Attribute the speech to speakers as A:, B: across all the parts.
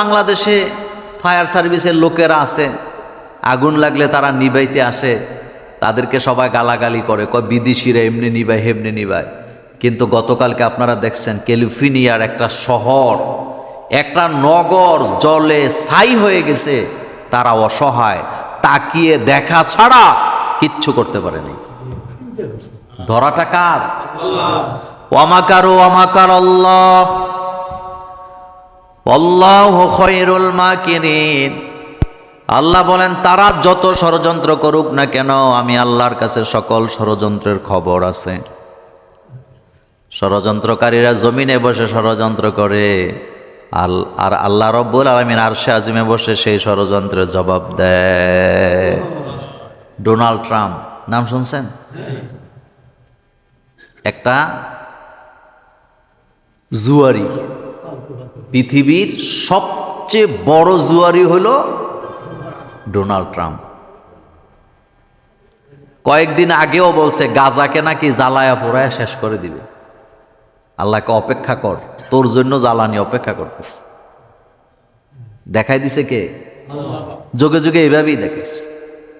A: বাংলাদেশে ফায়ার সার্ভিসের লোকেরা আছে, আগুন লাগলে তারা নিবাইতে আসে, তাদেরকে সবাই গালাগালি করে, কয় বিদেশিরা এমনি নিবায়, হেমনি নিবায়। কিন্তু গতকালকে আপনারা দেখছেন, ক্যালিফোর্নিয়ার একটা শহর, একটা নগর জলে ছাই হয়ে গেছে, তারা অসহায়, তাকিয়ে দেখা ছাড়া কিচ্ছু করতে পারেনি। ধরাটা কার? ওয়ামাকারু আল্লাহ অল্লাহ খৈরুল মাকিরিন আল্লাহ বলেন, তারা যত ষড়যন্ত্র করুক না কেন, আমি আল্লাহর কাছে সকল ষড়যন্ত্রের খবর আছে। ষড়যন্ত্রকারীরা জমিনে বসে ষড়যন্ত্র করে, আল, আর আল্লাহ রব্বুল আলমিন আরশে আজিমে বসে সেই ষড়যন্ত্রের জবাব দেয়। ডোনাল্ড ট্রাম্প, নাম শুনছেন? একটা জুয়ারি। পৃথিবীর সবচেয়ে বড় জুয়ারি হলো ডোনাল্ড ট্রাম্প। কয়েকদিন আগেও বলছে, গাজাকে নাকি জ্বালায়া পোড়ায় শেষ করে দিবে। আল্লাহকে অপেক্ষা কর, তোর জন্য জ্বালানি অপেক্ষা করতেছে। দেখাই দিছে কে? যোগে যোগে এইভাবেই দেখাইছে।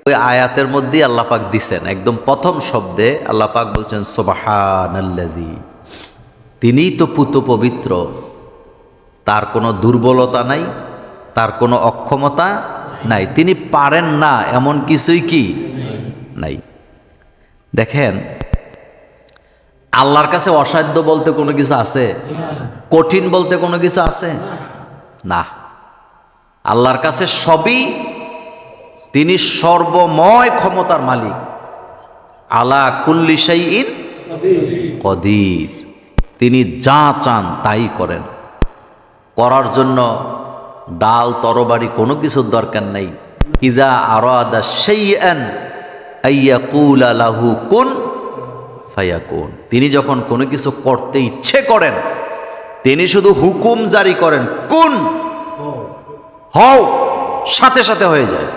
A: ওই আয়াতের মধ্যেই আল্লাহ পাক দিছেন, একদম প্রথম শব্দে আল্লাহ পাক বলছেন সোবাহানাল্লাজি তিনিই তো পুত পবিত্র। তার কোনো দুর্বলতা নাই তার কোনো অক্ষমতা নাই। তিনি পারেন না এমন কিছুই কি? নাই। দেখেন আল্লাহর কাছে অসাধ্য বলতে কোনো কিছু আছে? কঠিন বলতে কোনো কিছু আছে? না। আল্লাহর কাছে সবই তিনি সর্বময় ক্ষমতার মালিক। আলা কুল্লি ইন কদির। তিনি যা চান তাই করেন। করার জন্য ডাল, তরবারি কোনো কিছুর দরকার নেই। ইজা আরও কুন তিনি যখন কোনো কিছু করতে ইচ্ছে করেন, তিনি শুধু হুকুম জারি করেন, কোন হও, সাথে সাথে হয়ে যায়।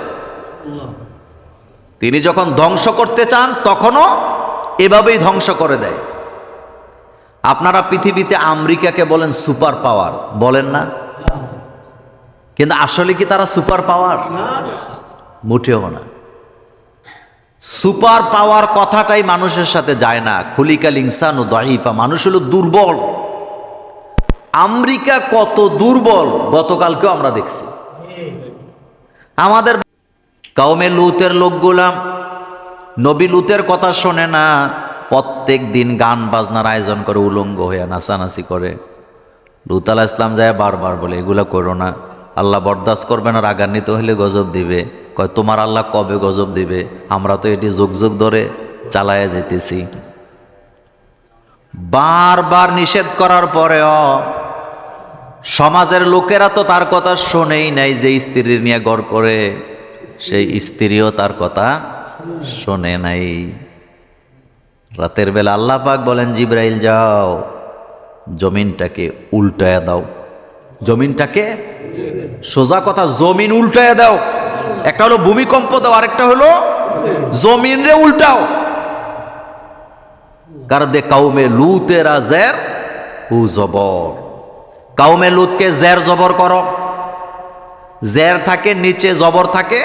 A: তিনি যখন ধ্বংস করতে চান, তখনও এভাবেই ধ্বংস করে দেয়। আপনারা পৃথিবীতে আমেরিকাকে বলেন সুপার পাওয়ার, বলেন না? কিন্তু আসলে কি তারা সুপার পাওয়ার? মুঠেও না। সুপার পাওয়ার কথাটাই মানুষের সাথে যায় না। খুলিকাল ইনসান ও দাইফা মানুষ হলো দুর্বল। আমেরিকা কত দুর্বল, গতকালকেও আমরা দেখছি। আমাদের কাউমে লুতের লোকগুলা, নবী লুতের কথা শোনে না। প্রত্যেক দিন গান বাজনার আয়োজন করে, উলঙ্গ হয়ে নাচানাচি করে। লুত আলাহ ইসলাম যায় বারবার বলে, এগুলা করো না। আল্লাহ বরদাস্ত করবে না রাগান্বিত হলে গজব দিবে। কয়, তোমার আল্লাহ কবে গজব দিবে? আমরা তো এটি যুগ যুগ ধরে চালায়া যেতেছি বারবার নিষেধ করার পরেও সমাজের লোকেরা তো তার কথা শোনেই নাই যে স্ত্রী নিয়ে গড় করে, সেই স্ত্রীও তার কথা শোনে নাই। রাতের বেলা আল্লাহ পাক বলেন, জিব্রাইল, যাও। জমিনটাকে উল্টায়া দাও। জমিনটাকে? সোজা কথা, জমিন উল্টায়া দাও। একটা হলো ভূমিকম্প দাও, আরেকটা হলো জমিন রে উল্টাও। কার দে কাউমে লুতেরা জের উ জবর। কাউমে লুতকে জের জবর করো। জের থাকে, নিচে জবর থাকে,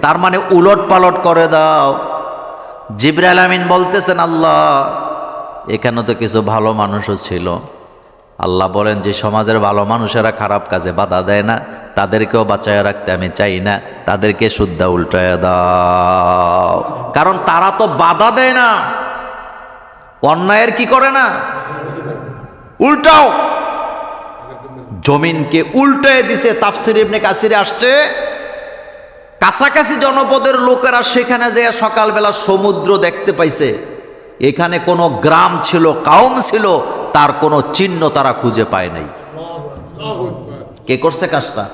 A: তার মানে উলট পালট করে দাও। জিব্রাইল আমিন বলতেছেন, আল্লাহ, এখানে তো কিছু ভালো মানুষও ছিল। আল্লাহ বলেন যে, সমাজের ভালো মানুষেরা খারাপ কাজে বাধা দেয় না, তাদেরকেও বাঁচায় রাখতে আমি চাই না, তাদেরকে শুদ্ধা উল্টায় দাও। কারণ তারা তো বাধা দেয় না। অন্যায়ের কি করে না? উল্টাও। জমিনকে উল্টায় দিছে, তাফসির ইবনে কাসিরে আসছে। কাছাকাছি জনপদের লোকেরা সেখানে যে সকালবেলা সমুদ্র দেখতে পাইছে, এখানে কোনো গ্রাম ছিল, কাউম ছিল, তার কোনো চিহ্ন তারা খুঁজে পায় নাই। কে করছে কাজটা?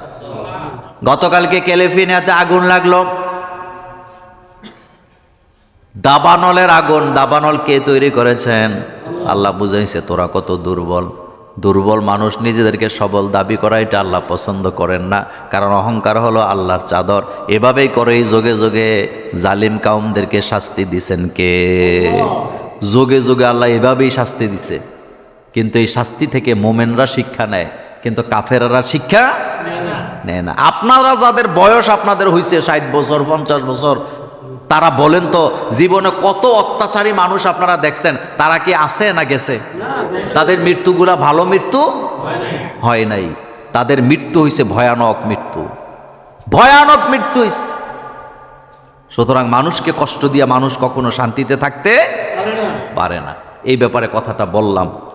A: গতকালকে ক্যালিফোর্নিয়াতে আগুন লাগল। দাবানলের আগুন, দাবানল কে তৈরি করেছেন? আল্লাহ বুঝাইছে, তোরা কত দুর্বল। দুর্বল মানুষ নিজেদেরকে সবল দাবি করা এটা আল্লাহ পছন্দ করেন না। কারণ অহংকার হলো আল্লাহর চাদর। এভাবেই করে এই যোগে যোগে জালিম কাউমদেরকে শাস্তি দিছেন কে? যোগে যোগে আল্লাহ এভাবেই শাস্তি দিছে। কিন্তু এই শাস্তি থেকে মোমেনরা শিক্ষা নেয় কিন্তু কাফেরারা শিক্ষা নেয় না। আপনারা যাদের বয়স আপনাদের হয়েছে ষাট বছর পঞ্চাশ বছর তারা বলেন তো, জীবনে কত অত্যাচারী মানুষ আপনারা দেখছেন, তারা কি আছে না গেছে? তাদের মৃত্যুগুলা ভালো মৃত্যু? হয় নাই। তাদের মৃত্যু হয়েছে ভয়ানক মৃত্যু। ভয়ানক মৃত্যু হয়েছে সুতরাং মানুষকে কষ্ট দিয়ে মানুষ কখনো শান্তিতে থাকতে পারে না। এই ব্যাপারে কথাটা বললাম।